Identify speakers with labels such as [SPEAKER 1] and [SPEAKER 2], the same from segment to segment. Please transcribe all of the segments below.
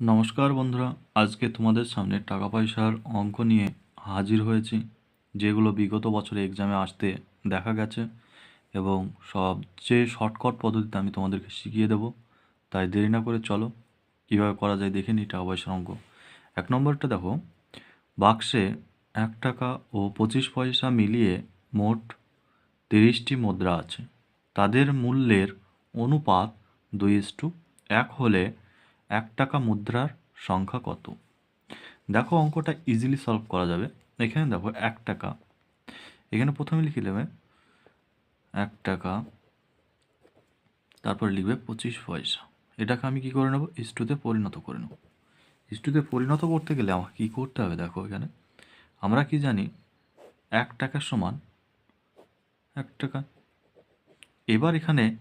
[SPEAKER 1] নমস্কার বন্ধুরা, আজকে তোমাদের সামনে টাকা পয়সার অঙ্ক নিয়ে হাজির হয়েছি, যেগুলো বিগত বছরে এক্সামে আসতে দেখা গেছে এবং সবচেয়ে শর্টকাট পদ্ধতিতে আমি তোমাদেরকে শিখিয়ে দেবো। তাই দেরি না করে চলো, কীভাবে করা যায় দেখে নিই টাকা পয়সার অঙ্ক। এক নম্বরটা দেখো, বাক্সে এক টাকা ও পঁচিশ পয়সা মিলিয়ে মোট তিরিশটি মুদ্রা আছে। তাদের মূল্যের অনুপাত দুই ইস্টু এক হলে এক টাকা মুদ্রার সংখ্যা কত? দেখো অঙ্কটা ইজিলি সলভ করা যাবে। এখানে দেখো এক টাকা। এখানে প্রথমে লিখে নেবে এক টাকা, তারপর লিখবে পঁচিশ পয়সা। এটাকে আমি কি করে নেব? ইস্টুতে পরিণত করে নেব। ইস্টুতে পরিণত করতে গেলে আমাকে কী করতে হবে দেখো এখানে। আমরা কি জানি, এক টাকার সমান এক টাকা। এবার এখানে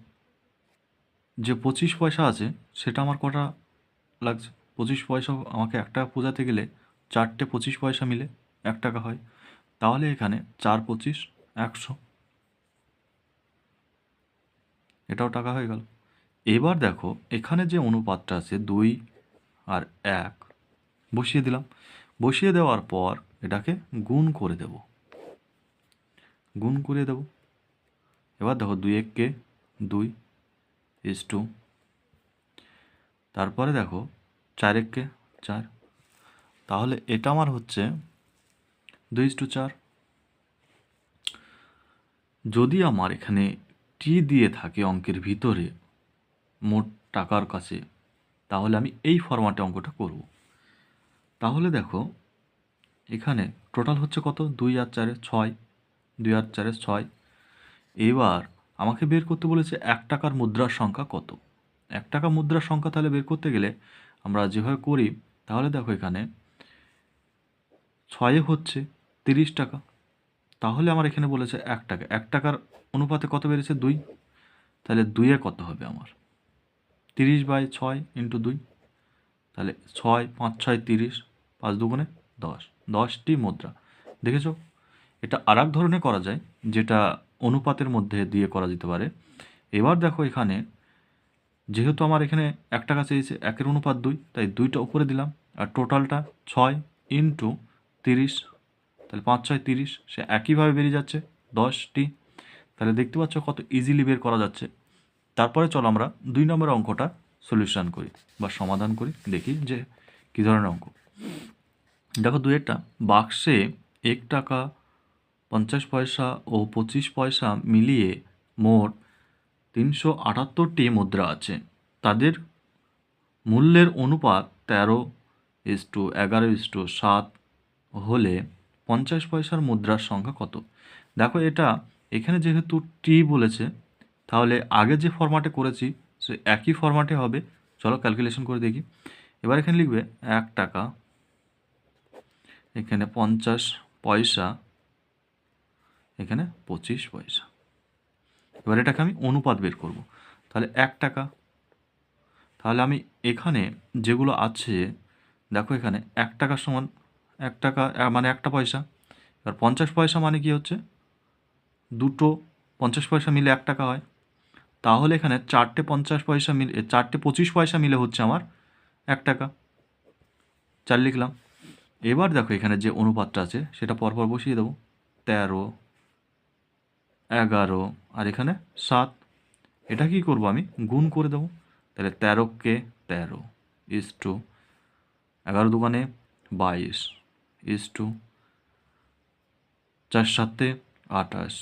[SPEAKER 1] যে পঁচিশ পয়সা আছে, সেটা আমার কটা লাগছে পঁচিশ পয়সা আমাকে এক টাকা বোঝাতে গেলে চারটে পঁচিশ পয়সা মিলে এক টাকা হয়। তাহলে এখানে চার পঁচিশ, একশো। এটাও টাকা হয়ে গেল। এবার দেখো, এখানে যে অনুপাতটা আছে দুই আর এক, বসিয়ে দিলাম। বসিয়ে দেওয়ার পর এটাকে গুণ করে দেব। গুণ করে দেব। এবার দেখো দুই এককে দুই ইস টু তারপরে দেখো চার এককে চার। তাহলে এটা আমার হচ্ছে দুই টু চার। যদি আমার এখানে টি দিয়ে থাকে অঙ্কের ভিতরে মোট টাকার কাছে, তাহলে আমি এই ফরম্যাটে অঙ্কটা করব। তাহলে দেখো, এখানে টোটাল হচ্ছে কত? দুই আর চারে ছয়, দুই আর চারে ছয়। এবার আমাকে বের করতে বলেছে এক টাকার মুদ্রার সংখ্যা কত? এক টাকা মুদ্রার সংখ্যা তাহলে বের করতে গেলে আমরা যেভাবে করি, তাহলে দেখো এখানে ছয়ে হচ্ছে তিরিশ টাকা। তাহলে আমার এখানে বলেছে এক টাকা। এক টাকার অনুপাতে কত বেড়েছে? দুই। তাহলে দুইয়ে কত হবে আমার? তিরিশ বাই ছয় ইন্টু দুই। তাহলে ছয়, পাঁচ, ছয়, তিরিশ, পাঁচ দুগুণে দশ। দশটি মুদ্রা। দেখেছ? এটা আর এক ধরনের করা যায়, যেটা অনুপাতের মধ্যে দিয়ে করা যেতে পারে। এবার দেখো এখানে যেহেতু আমার এখানে এক টাকা চেয়েছে, একের অনুপাত দুই, তাই দুইটা উপরে দিলাম। আর টোটালটা ছয় ইন্টু তিরিশ, তাহলে পাঁচ ছয় তিরিশ, সে একইভাবে বেরিয়ে যাচ্ছে দশটি। তাহলে দেখতে পাচ্ছ কত ইজিলি বের করা যাচ্ছে। তারপরে চলো আমরা দুই নম্বর অঙ্কটা সলিউশন করি বা সমাধান করি, দেখি যে কী ধরনের অঙ্ক। দেখো দুয়েরটা বাক্সে এক টাকা পঞ্চাশ পয়সা ও পঁচিশ পয়সা মিলিয়ে মোট তিনশো আটাত্তরটি মুদ্রা আছে। তাদের মূল্যের অনুপাত তেরো ইস টু এগারো ইস টু সাত হলে পঞ্চাশ পয়সার মুদ্রার সংখ্যা কত? দেখো এটা এখানে যেহেতু টি বলেছে, তাহলে আগে যে ফরম্যাটে করেছি, সে একই ফরম্যাটে হবে। চলো ক্যালকুলেশন করে দেখি। এবার এখানে লিখবে এক টাকা, এখানে পঞ্চাশ পয়সা, এখানে পঁচিশ পয়সা। এবার এটাকে আমি অনুপাত বের করব। তাহলে এক টাকা। তাহলে আমি এখানে যেগুলো আছে, দেখো এখানে এক টাকার সমান এক টাকা মানে একটা পয়সা। এবার পঞ্চাশ পয়সা মানে কি হচ্ছে? দুটো পঞ্চাশ পয়সা মিলে এক টাকা হয়। তাহলে এখানে চারটে পঞ্চাশ পয়সা মিলে চারটে পঁচিশ পয়সা মিলে হচ্ছে আমার এক টাকা। চার লিখলাম। এবার দেখো এখানে যে অনুপাতটা আছে, সেটা পরপর বসিয়ে দেবো। তেরো এগারো, আর এখানে সাত। এটা কি করব আমি? গুণ করে দেবো। তাহলে তেরোকে তেরো ইস টু এগারো দোকানে বাইশ ইস টু চার সাতে আঠাশ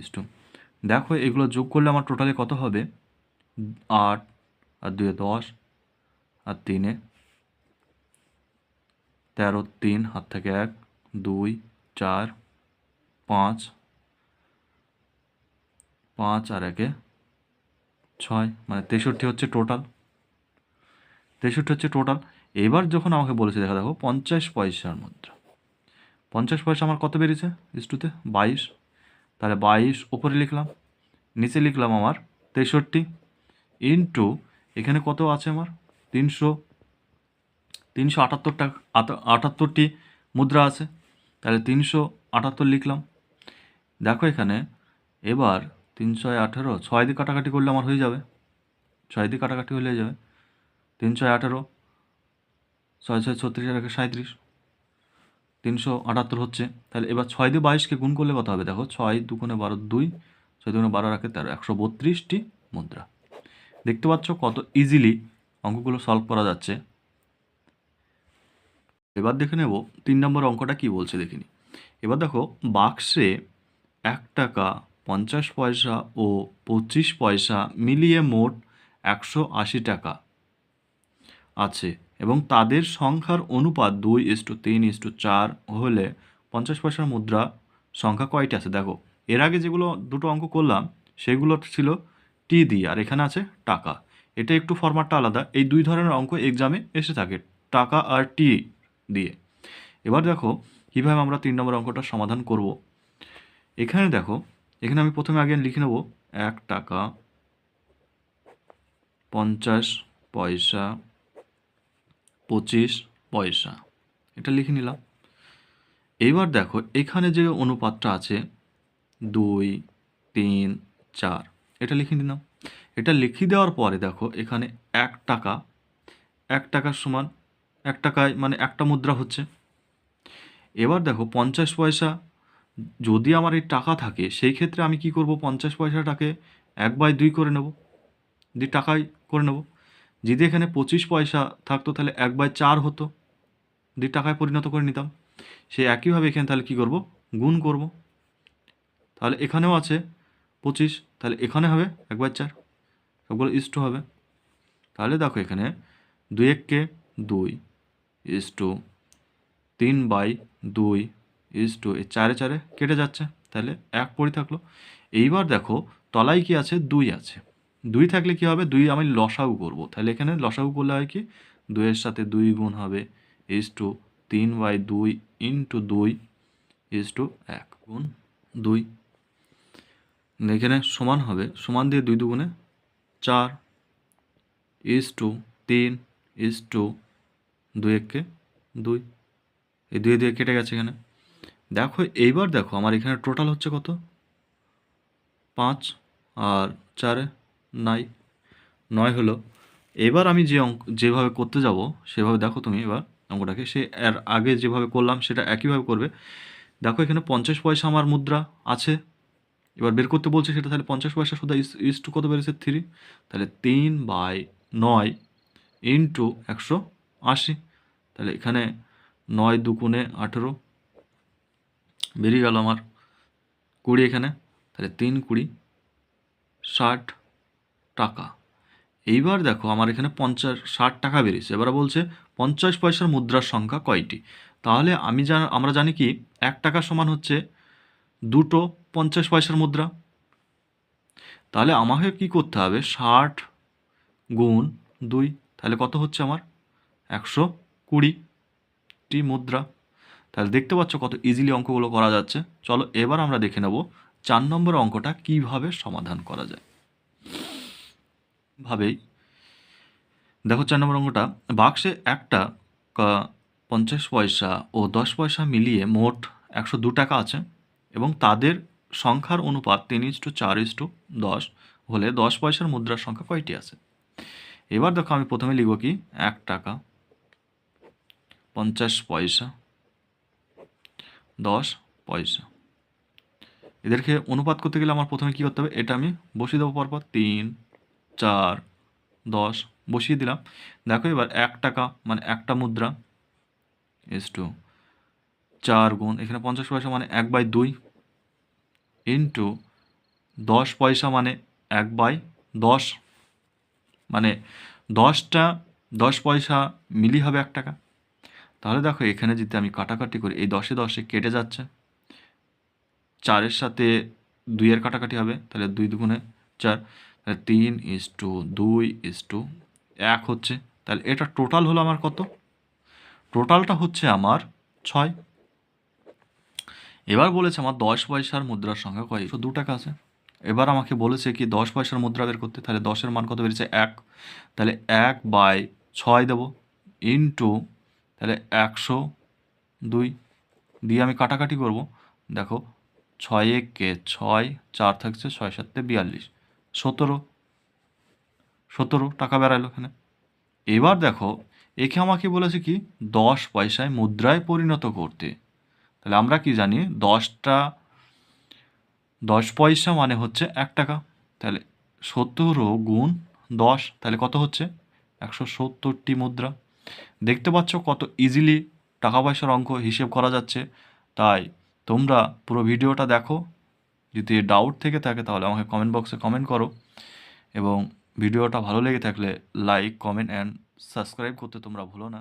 [SPEAKER 1] ইস টু দেখো, এগুলো যোগ করলে আমার টোটালে কত হবে? আট, আর দুয়ে দশ, আর তিনে তেরো, তিন, হাত থেকে এক, দুই, চার, পাঁচ পাঁচ আর একে ছয় মানে তেষট্টি হচ্ছে টোটাল তেষট্টি হচ্ছে টোটাল এবার যখন আমাকে বলেছে, দেখা দেখো, পঞ্চাশ পয়সার মুদ্রা। পঞ্চাশ পয়সা আমার কত বেরিয়েছে? ইস্টুতে বাইশ। তাহলে বাইশ উপরে লিখলাম। নিচে লিখলাম আমার তেষট্টি। ইন্টু এখানে কত আছে আমার? তিনশো। তিনশো আটাত্তর টাকা, আটা- আটাত্তরটি মুদ্রা আছে। তাহলে তিনশো আটাত্তর লিখলাম। দেখো এখানে, এবার তিনশো আঠেরো, ছয় দিয়ে কাটাকাটি করলে আমার হয়ে যাবে। ছয় দিয়ে কাটাকাটি হলে যাবে। তিনশো আঠেরো ছয় ছয় ছত্রিশ আর সাঁত্রিশ তিনশো আটাত্তর হচ্ছে। তাহলে এবার ছয় দিয়ে বাইশকে গুণ করলে কত হবে? দেখো, ছয় দুগুণে বারো দুই, ছয় দুগুণে বারো রাখে তেরো, একশো বত্রিশটি মুদ্রা। দেখতে পাচ্ছ কত ইজিলি অঙ্কগুলো সলভ করা যাচ্ছে। এবার দেখে নেব, তিন নম্বর অঙ্কটা কি বলছে দেখিনি। এবার দেখো, বাক্সে এক টাকা পঞ্চাশ পয়সা ও পঁচিশ পয়সা মিলিয়ে মোট একশো আশি টাকা আছে এবং তাদের সংখ্যার অনুপাত দুই ইস্টু তিন ইস্টু চার হলে পঞ্চাশ পয়সার মুদ্রা সংখ্যা কয়টি আছে? দেখো, এর আগে যেগুলো দুটো অঙ্ক করলাম, সেগুলো ছিল টি দিয়ে, আর এখানে আছে টাকা। এটা একটু ফরম্যাটটা আলাদা। এই দুই ধরনের অঙ্ক এক্সামে এসে থাকে, টাকা আর টি দিয়ে। এবার দেখো, কীভাবে আমরা তিন নম্বর অঙ্কটা সমাধান করব? এখানে দেখো এখানে আমি প্রথমে আগে লিখে নেব এক টাকা পঞ্চাশ পয়সা পঁচিশ পয়সা। এটা লিখে নিলাম। এইবার দেখো, এখানে যে অনুপাতটা আছে, দুই, তিন, চার, এটা লিখে নিলাম। এটা লিখে দেওয়ার পরে দেখো, এখানে এক টাকা, এক টাকার সমান, এক টাকায় মানে একটা মুদ্রা হচ্ছে। এবার দেখো, পঞ্চাশ পয়সা যদি আমার এই টাকা থাকে, সেই ক্ষেত্রে আমি কি করব? পঞ্চাশ পয়সাটাকে এক বাই দুই করে নেব। দুই টাকায় করে নেব। যদি এখানে পঁচিশ পয়সা থাকতো, তাহলে এক বাই চার হতো। দুই টাকায় পরিণত করে নিতাম। সেই একইভাবে এখানে তাহলে কী করব? গুণ করব। তাহলে এখানেও আছে পঁচিশ, তাহলে এখানে হবে এক বাই চার। সবগুলো ইস্টু হবে। তাহলে দেখো এখানে দুই এককে দুই ইস্টু তিন বাই দুই ইস টু এই চারে চারে কেটে যাচ্ছে, তাহলে এক পড়ে থাকল। এইবার দেখো, তলায় কি আছে? দুই আছে। দুই থাকলে কি হবে? দুই আমি লসাগু করব। তাহলে এখানে লসাগু করলে হয় কি? দুইয়ের সাথে দুই গুণ হবে ইস টু তিন বাই দুই ইন্টু দুই ইস টু এক গুণ দুই। এখানে সমান হবে, সমান দিয়ে দুই দুগুণে চার ইস টু তিন ইস টু দুই এককে দুই। এই দুই দিয়ে কেটে গেছে এখানে। দেখো, এইবার দেখো, আমার এখানে টোটাল হচ্ছে কত? পাঁচ আর চারে নাই, নয় হলো। এবার আমি যে অঙ্ক যেভাবে করতে যাব, সেভাবে দেখো তুমি এবার অঙ্কটাকে। সে এর আগে যেভাবে করলাম, সেটা একইভাবে করবে। দেখো, এখানে পঞ্চাশ পয়সা আমার মুদ্রা আছে। এবার বের করতে বলছে সেটা, তাহলে পঞ্চাশ পয়সা শুধু ইস টু কত বেড়েছে? থ্রি। তাহলে তিন বাই নয় ইন্টু একশো আশি। তাহলে এখানে নয় দুগুণে আঠেরো বেরিয়ে গেল আমার কুড়ি এখানে। তাহলে তিন কুড়ি, ষাট টাকা। এইবার দেখো আমার এখানে পঞ্চাশ, ষাট টাকা বেরিয়েছে। এবার বলছে পঞ্চাশ পয়সার মুদ্রার সংখ্যা কয়টি? তাহলে আমি জান, আমরা জানি কি, এক টাকা সমান হচ্ছে দুটো পঞ্চাশ পয়সার মুদ্রা। তাহলে আমাকে কি করতে হবে? ষাট গুণ দুই, তাহলে কত হচ্ছে আমার? একশো কুড়িটি মুদ্রা। তাহলে দেখতে পাচ্ছ কত ইজিলি অঙ্কগুলো করা যাচ্ছে। চলো এবার আমরা দেখে নেব চার নম্বর অঙ্কটা কীভাবে সমাধান করা যায়। ভাবেই। দেখো চার নম্বর অঙ্কটা, বাক্সে একটা পঞ্চাশ পয়সা ও দশ পয়সা মিলিয়ে মোট একশো দু টাকা আছে এবং তাদের সংখ্যার অনুপাত তিন ইস টু চার ইস টু দশ হলে দশ পয়সার মুদ্রার সংখ্যা কয়টি আছে? এবার দেখো আমি প্রথমে লিখব কি, এক টাকা, পঞ্চাশ পয়সা দশ পয়সা। এদেরকে অনুপাত করতে গেলে আমার প্রথমে কী করতে হবে? এটা আমি বসিয়ে দেবো পরপর। তিন, চার, দশ, বসিয়ে দিলাম। দেখো এবার এক টাকা মানে একটা মুদ্রা এস টু চার গুণ, এখানে পঞ্চাশ পয়সা মানে এক বাই দুই। ইন্টু দশ পয়সা মানে এক বাই দশ। মানে দশটা, দশ পয়সা মিলি হবে এক টাকা। তাহলে দেখো, এখানে যদি আমি কাটাকাটি করি, এই দশে দশে কেটে যাচ্ছে। চারের সাথে দুইয়ের কাটাকাটি হবে, তাহলে দুই দুগুণে চার, তাহলে তিন ইস টু দুই ইস টু এক হচ্ছে, তাহলে এটা টোটাল হলো আমার কত? টোটালটা হচ্ছে আমার ছয়। এবার বলেছে আমার দশ পয়সার মুদ্রার সংখ্যা কয়? দু টাকা আছে। এবার আমাকে বলেছে কি, দশ পয়সার মুদ্রা বের করতে, তাহলে দশের মান কত বেরিয়েছে এক। তাহলে এক বাই ছয় দেবো ইন্টু তাহলে একশো দুই দিয়ে আমি কাটাকাটি করব। দেখো, ছয় একে ছয়, চার থাকছে ছয় সাতে বিয়াল্লিশ। সতেরো সতেরো টাকা বেড়ালো এখানে। এবার দেখো, একে আমাকে বলেছে কি, দশ পয়সায় মুদ্রায় পরিণত করতে। তাহলে আমরা কি জানি, দশটা, দশ পয়সা মানে হচ্ছে এক টাকা। তাহলে সত্তরও গুণ দশ, তাহলে কত হচ্ছে? একশো সত্তরটি মুদ্রা। দেখতে পাচ্ছ কত ইজিলি টাকা পয়সার অঙ্ক হিসেব করা যাচ্ছে। তাই তোমরা পুরো ভিডিওটা দেখো। যদি ডাউট থেকে থাকে তাহলে আমাকে কমেন্ট বক্সে কমেন্ট করো। এবং ভিডিওটা ভালো লেগে থাকলে লাইক কমেন্ট অ্যান্ড সাবস্ক্রাইব করতে তোমরা ভুলো না।